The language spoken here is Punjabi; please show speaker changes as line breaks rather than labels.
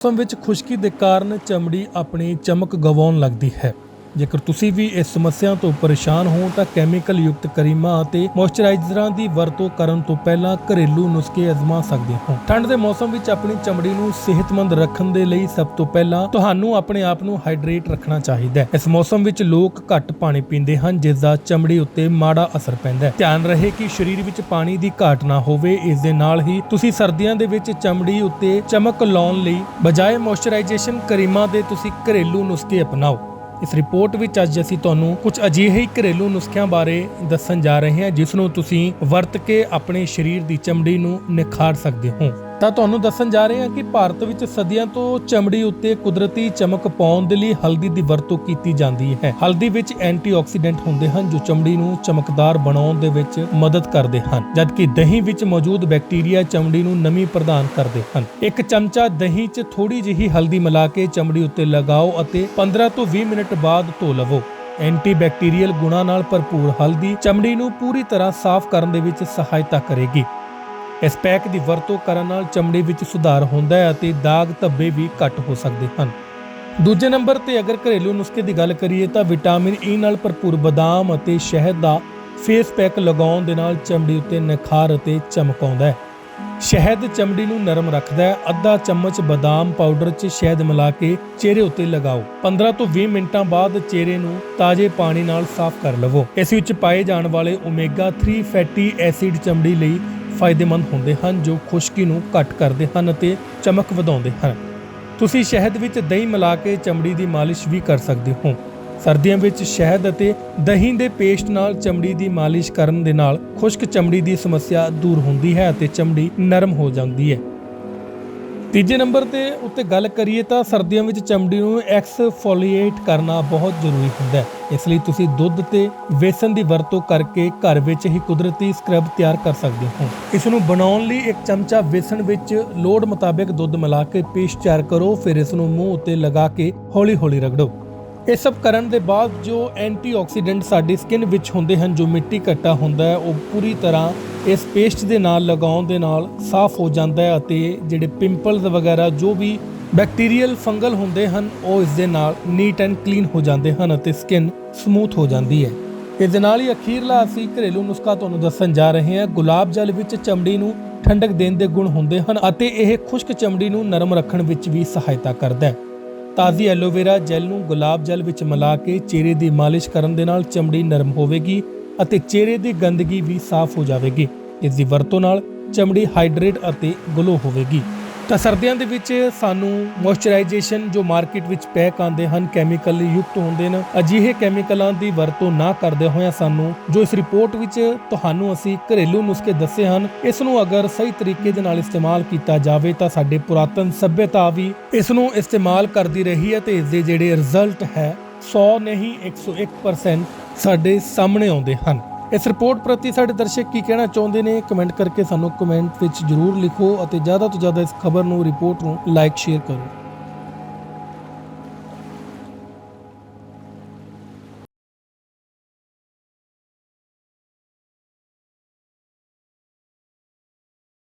ਮੌਸਮ ਵਿੱਚ ਖੁਸ਼ਕੀ ਦੇ ਕਾਰਨ ਚਮੜੀ ਆਪਣੀ ਚਮਕ ਗਵਾਉਣ ਲੱਗਦੀ ਹੈ। ਜੇਕਰ ਤੁਸੀਂ ਵੀ ਇਸ ਸਮੱਸਿਆ ਤੋਂ ਪਰੇਸ਼ਾਨ ਹੋ ਤਾਂ ਕੈਮੀਕਲ ਯੁਕਤ ਕਰੀਮਾਂ ਅਤੇ ਮੋਇਸਚਰਾਈਜ਼ਰਾਂ ਦੀ ਵਰਤੋਂ ਕਰਨ ਤੋਂ ਪਹਿਲਾਂ ਘਰੇਲੂ ਨੁਸਖੇ ਅਜ਼ਮਾ ਸਕਦੇ ਹੋ। ਠੰਡ ਦੇ ਮੌਸਮ ਵਿੱਚ ਆਪਣੀ ਚਮੜੀ ਨੂੰ ਸਿਹਤਮੰਦ ਰੱਖਣ ਦੇ ਲਈ ਸਭ ਤੋਂ ਪਹਿਲਾਂ ਤੁਹਾਨੂੰ ਆਪਣੇ ਆਪ ਨੂੰ ਹਾਈਡਰੇਟ ਰੱਖਣਾ ਚਾਹੀਦਾ ਹੈ। ਇਸ ਮੌਸਮ ਵਿੱਚ ਲੋਕ ਘੱਟ ਪਾਣੀ ਪੀਂਦੇ ਹਨ ਜਿਸ ਦਾ ਚਮੜੀ ਉੱਤੇ ਮਾੜਾ ਅਸਰ ਪੈਂਦਾ ਹੈ। ਧਿਆਨ ਰਹੇ ਕਿ ਸਰੀਰ ਵਿੱਚ ਪਾਣੀ ਦੀ ਘਾਟ ਨਾ ਹੋਵੇ, ਇਸ ਦੇ ਨਾਲ ਹੀ ਤੁਸੀਂ ਸਰਦੀਆਂ ਦੇ ਵਿੱਚ ਚਮੜੀ ਉੱਤੇ ਚਮਕ ਲਾਉਣ ਲਈ ਬਜਾਏ ਮੋਇਸਚਰਾਈਜੇਸ਼ਨ ਕਰੀਮਾਂ ਦੇ ਤੁਸੀਂ ਘਰੇਲੂ ਨੁਸਖੇ ਅਪਣਾਓ। ਇਸ ਰਿਪੋਰਟ ਵਿੱਚ ਅੱਜ ਅਸੀਂ ਤੁਹਾਨੂੰ ਕੁਝ ਅਜਿਹੇ ਹੀ ਘਰੇਲੂ ਨੁਸਖਿਆਂ ਬਾਰੇ ਦੱਸਣ ਜਾ ਰਹੇ ਹਾਂ, ਜਿਸ ਨੂੰ ਤੁਸੀਂ ਵਰਤ ਕੇ ਆਪਣੇ ਸਰੀਰ ਦੀ ਚਮੜੀ ਨੂੰ ਨਿਖਾਰ ਸਕਦੇ ਹੋ। ਤਾਂ ਤੁਹਾਨੂੰ ਦੱਸਣ ਜਾ ਰਹੇ ਹਾਂ ਕਿ ਭਾਰਤ ਵਿੱਚ ਸਦੀਆਂ ਤੋਂ ਚਮੜੀ ਉੱਤੇ ਕੁਦਰਤੀ ਚਮਕ ਪਾਉਣ ਦੇ ਲਈ ਹਲਦੀ ਦੀ ਵਰਤੋਂ ਕੀਤੀ ਜਾਂਦੀ ਹੈ। ਹਲਦੀ ਵਿੱਚ ਐਂਟੀਆਕਸੀਡੈਂਟ ਹੁੰਦੇ ਹਨ ਜੋ ਚਮੜੀ ਨੂੰ ਚਮਕਦਾਰ ਬਣਾਉਣ ਦੇ ਵਿੱਚ ਮਦਦ ਕਰਦੇ ਹਨ, ਜਦਕਿ ਦਹੀਂ ਵਿੱਚ ਮੌਜੂਦ ਬੈਕਟੀਰੀਆ ਚਮੜੀ ਨੂੰ ਨਮੀ ਪ੍ਰਦਾਨ ਕਰਦੇ ਹਨ। ਇੱਕ ਚਮਚਾ ਦਹੀਂ 'ਚ ਥੋੜੀ ਜਿਹੀ ਹਲਦੀ ਮਿਲਾ ਕੇ ਚਮੜੀ ਉੱਤੇ ਲਗਾਓ ਅਤੇ 15 ਤੋਂ 20 ਮਿੰਟ ਬਾਅਦ ਧੋ ਲਵੋ। ਐਂਟੀਬੈਕਟੀਰੀਅਲ ਗੁਣਾਂ ਨਾਲ ਭਰਪੂਰ ਹਲਦੀ ਚਮੜੀ ਨੂੰ ਪੂਰੀ ਤਰ੍ਹਾਂ ਸਾਫ਼ ਕਰਨ ਦੇ ਵਿੱਚ ਸਹਾਇਤਾ ਕਰੇਗੀ। ਇਸ ਪੈਕ ਦੀ ਵਰਤੋਂ ਕਰਨ ਨਾਲ ਚਮੜੀ ਵਿੱਚ ਸੁਧਾਰ ਹੁੰਦਾ ਹੈ ਅਤੇ ਦਾਗ ਧੱਬੇ ਵੀ ਘੱਟ ਹੋ ਸਕਦੇ ਹਨ। ਦੂਜੇ ਨੰਬਰ ਤੇ ਅਗਰ ਘਰੇਲੂ ਨੁਸਖੇ ਦੀ ਗੱਲ ਕਰੀਏ ਤਾਂ ਵਿਟਾਮਿਨ ਈ ਨਾਲ ਭਰਪੂਰ ਬਦਾਮ ਅਤੇ ਸ਼ਹਿਦ ਦਾ ਫੇਸ ਪੈਕ ਲਗਾਉਣ ਦੇ ਨਾਲ ਚਮੜੀ ਉੱਤੇ ਨਿਖਾਰ ਅਤੇ ਚਮਕ ਆਉਂਦਾ ਹੈ। ਸ਼ਹਿਦ ਚਮੜੀ ਨੂੰ ਨਰਮ ਰੱਖਦਾ ਹੈ। ਅੱਧਾ ਚਮਚ ਬਦਾਮ ਪਾਊਡਰ 'ਚ ਸ਼ਹਿਦ ਮਿਲਾ ਕੇ ਚਿਹਰੇ ਉੱਤੇ ਲਗਾਓ। 15 ਤੋਂ 20 ਮਿੰਟਾਂ ਬਾਅਦ ਚਿਹਰੇ ਨੂੰ ਤਾਜ਼ੇ ਪਾਣੀ ਨਾਲ ਸਾਫ਼ ਕਰ ਲਵੋ। ਇਸ ਵਿੱਚ ਪਾਏ ਜਾਣ ਵਾਲੇ ਓਮੇਗਾ 3 ਫੈਟੀ ਐਸਿਡ ਚਮੜੀ ਲਈ ਫਾਇਦੇਮੰਦ ਹੁੰਦੇ ਹਨ, ਜੋ ਖੁਸ਼ਕੀ ਨੂੰ ਘੱਟ ਕਰਦੇ ਹਨ ਅਤੇ ਚਮਕ ਵਧਾਉਂਦੇ ਹਨ। ਤੁਸੀਂ ਸ਼ਹਿਦ ਵਿੱਚ ਦਹੀਂ ਮਿਲਾ ਕੇ ਚਮੜੀ ਦੀ ਮਾਲਿਸ਼ ਵੀ ਕਰ ਸਕਦੇ ਹੋ। ਸਰਦੀਆਂ ਵਿੱਚ ਸ਼ਹਿਦ ਅਤੇ ਦਹੀਂ ਦੇ ਪੇਸਟ ਨਾਲ ਚਮੜੀ ਦੀ ਮਾਲਿਸ਼ ਕਰਨ ਦੇ ਨਾਲ ਖੁਸ਼ਕ ਚਮੜੀ ਦੀ ਸਮੱਸਿਆ ਦੂਰ ਹੁੰਦੀ ਹੈ ਅਤੇ ਚਮੜੀ ਨਰਮ ਹੋ ਜਾਂਦੀ ਹੈ। ਤੀਜੇ ਨੰਬਰ ਤੇ ਉੱਤੇ ਗੱਲ ਕਰੀਏ ਤਾਂ ਸਰਦੀਆਂ ਵਿੱਚ ਚਮੜੀ ਨੂੰ ਐਕਸਫੋਲੀਏਟ ਕਰਨਾ ਬਹੁਤ ਜ਼ਰੂਰੀ ਹੁੰਦਾ ਹੈ। ਇਸ ਲਈ ਤੁਸੀਂ ਦੁੱਧ ਤੇ ਵੇਸਣ ਦੀ ਵਰਤੋਂ ਕਰਕੇ ਘਰ ਵਿੱਚ ਹੀ ਕੁਦਰਤੀ ਸਕਰਬ ਤਿਆਰ ਕਰ ਸਕਦੇ ਹੋ। ਇਸ ਨੂੰ ਬਣਾਉਣ ਲਈ ਇੱਕ ਚਮਚਾ ਵੇਸਣ ਵਿੱਚ ਲੋੜ ਮੁਤਾਬਿਕ ਦੁੱਧ ਮਿਲਾ ਕੇ ਪੇਸਟ ਤਿਆਰ ਕਰੋ। ਫਿਰ ਇਸ ਨੂੰ ਮੂੰਹ ਉੱਤੇ ਲਗਾ ਕੇ ਹੌਲੀ-ਹੌਲੀ ਰਗੜੋ। ਇਹ ਸਭ ਕਰਨ ਦੇ ਬਾਅਦ ਜੋ ਐਂਟੀਆਕਸੀਡੈਂਟ ਸਾਡੀ ਸਕਿਨ ਵਿੱਚ ਹੁੰਦੇ ਹਨ, ਜੋ ਮਿੱਟੀ ਘੱਟਾ ਹੁੰਦਾ ਹੈ, ਉਹ ਪੂਰੀ ਤਰ੍ਹਾਂ ਇਸ ਪੇਸਟ ਦੇ ਨਾਲ ਲਗਾਉਣ ਦੇ ਨਾਲ ਸਾਫ਼ ਹੋ ਜਾਂਦਾ ਹੈ ਅਤੇ ਜਿਹੜੇ ਪਿੰਪਲਸ ਵਗੈਰਾ, ਜੋ ਵੀ ਬੈਕਟੀਰੀਅਲ ਫੰਗਲ ਹੁੰਦੇ ਹਨ, ਉਹ ਇਸ ਦੇ ਨਾਲ ਨੀਟ ਐਂਡ ਕਲੀਨ ਹੋ ਜਾਂਦੇ ਹਨ ਅਤੇ ਸਕਿਨ ਸਮੂਥ ਹੋ ਜਾਂਦੀ ਹੈ। ਇਸ ਦੇ ਨਾਲ ਹੀ ਅਖੀਰਲਾ ਅਸੀਂ ਘਰੇਲੂ ਨੁਸਖਾ ਤੁਹਾਨੂੰ ਦੱਸਣ ਜਾ ਰਹੇ ਹਾਂ। ਗੁਲਾਬ ਜਲ ਵਿੱਚ ਚਮੜੀ ਨੂੰ ਠੰਡਕ ਦੇਣ ਦੇ ਗੁਣ ਹੁੰਦੇ ਹਨ ਅਤੇ ਇਹ ਖੁਸ਼ਕ ਚਮੜੀ ਨੂੰ ਨਰਮ ਰੱਖਣ ਵਿੱਚ ਵੀ ਸਹਾਇਤਾ ਕਰਦਾ ਹੈ। ਤਾਜ਼ੀ ਐਲੋਵੇਰਾ ਜੈਲ ਨੂੰ ਗੁਲਾਬ ਜਲ ਵਿੱਚ ਮਿਲਾ ਕੇ ਚਿਹਰੇ ਦੀ ਮਾਲਿਸ਼ ਕਰਨ ਦੇ ਨਾਲ ਚਮੜੀ ਨਰਮ ਹੋਵੇਗੀ ਅਤੇ ਚਿਹਰੇ ਦੀ ਗੰਦਗੀ ਵੀ ਸਾਫ਼ ਹੋ ਜਾਵੇਗੀ। ਇਸ ਦੀ ਵਰਤੋਂ ਨਾਲ ਚਮੜੀ ਹਾਈਡਰੇਟ ਅਤੇ ਗਲੋ ਹੋਵੇਗੀ। ਤਾਂ ਸਰਦੀਆਂ ਦੇ ਵਿੱਚ ਸਾਨੂੰ ਮੋਇਸਚਰਾਈਜੇਸ਼ਨ ਜੋ ਮਾਰਕੀਟ ਵਿੱਚ ਪੈਕ ਆਉਂਦੇ ਹਨ ਕੈਮੀਕਲ ਯੁਕਤ ਹੁੰਦੇ ਨੇ, ਅਜਿਹੇ ਕੈਮੀਕਲਾਂ ਦੀ ਵਰਤੋਂ ਨਾ ਕਰਦੇ ਹੋਇਆਂ ਸਾਨੂੰ ਜੋ ਇਸ ਰਿਪੋਰਟ ਵਿੱਚ ਤੁਹਾਨੂੰ ਅਸੀਂ ਘਰੇਲੂ ਨੁਸਖੇ ਦੱਸੇ ਹਨ ਇਸ ਨੂੰ ਅਗਰ ਸਹੀ ਤਰੀਕੇ ਦੇ ਨਾਲ ਇਸਤੇਮਾਲ ਕੀਤਾ ਜਾਵੇ ਤਾਂ ਸਾਡੇ ਪੁਰਾਤਨ ਸਭਿਅਤਾ ਵੀ ਇਸ ਨੂੰ ਇਸਤੇਮਾਲ ਕਰਦੀ ਰਹੀ ਹੈ ਤੇ ਇਸ ਦੇ ਜਿਹੜੇ ਰਿਜ਼ਲਟ ਹੈ 100 ਨਹੀਂ 101% ਸਾਡੇ ਸਾਹਮਣੇ ਆਉਂਦੇ ਹਨ। ਇਸ ਰਿਪੋਰਟ ਪ੍ਰਤੀ ਸਾਡੇ ਦਰਸ਼ਕ ਕੀ ਕਹਿਣਾ ਚਾਹੁੰਦੇ ਨੇ, ਕਮੈਂਟ ਕਰਕੇ ਸਾਨੂੰ ਕਮੈਂਟ ਵਿੱਚ ਜਰੂਰ ਲਿਖੋ ਅਤੇ ਜ਼ਿਆਦਾ ਤੋਂ ਜ਼ਿਆਦਾ ਇਸ ਖਬਰ ਨੂੰ, ਰਿਪੋਰਟ ਨੂੰ ਲਾਈਕ ਸ਼ੇਅਰ ਕਰੋ।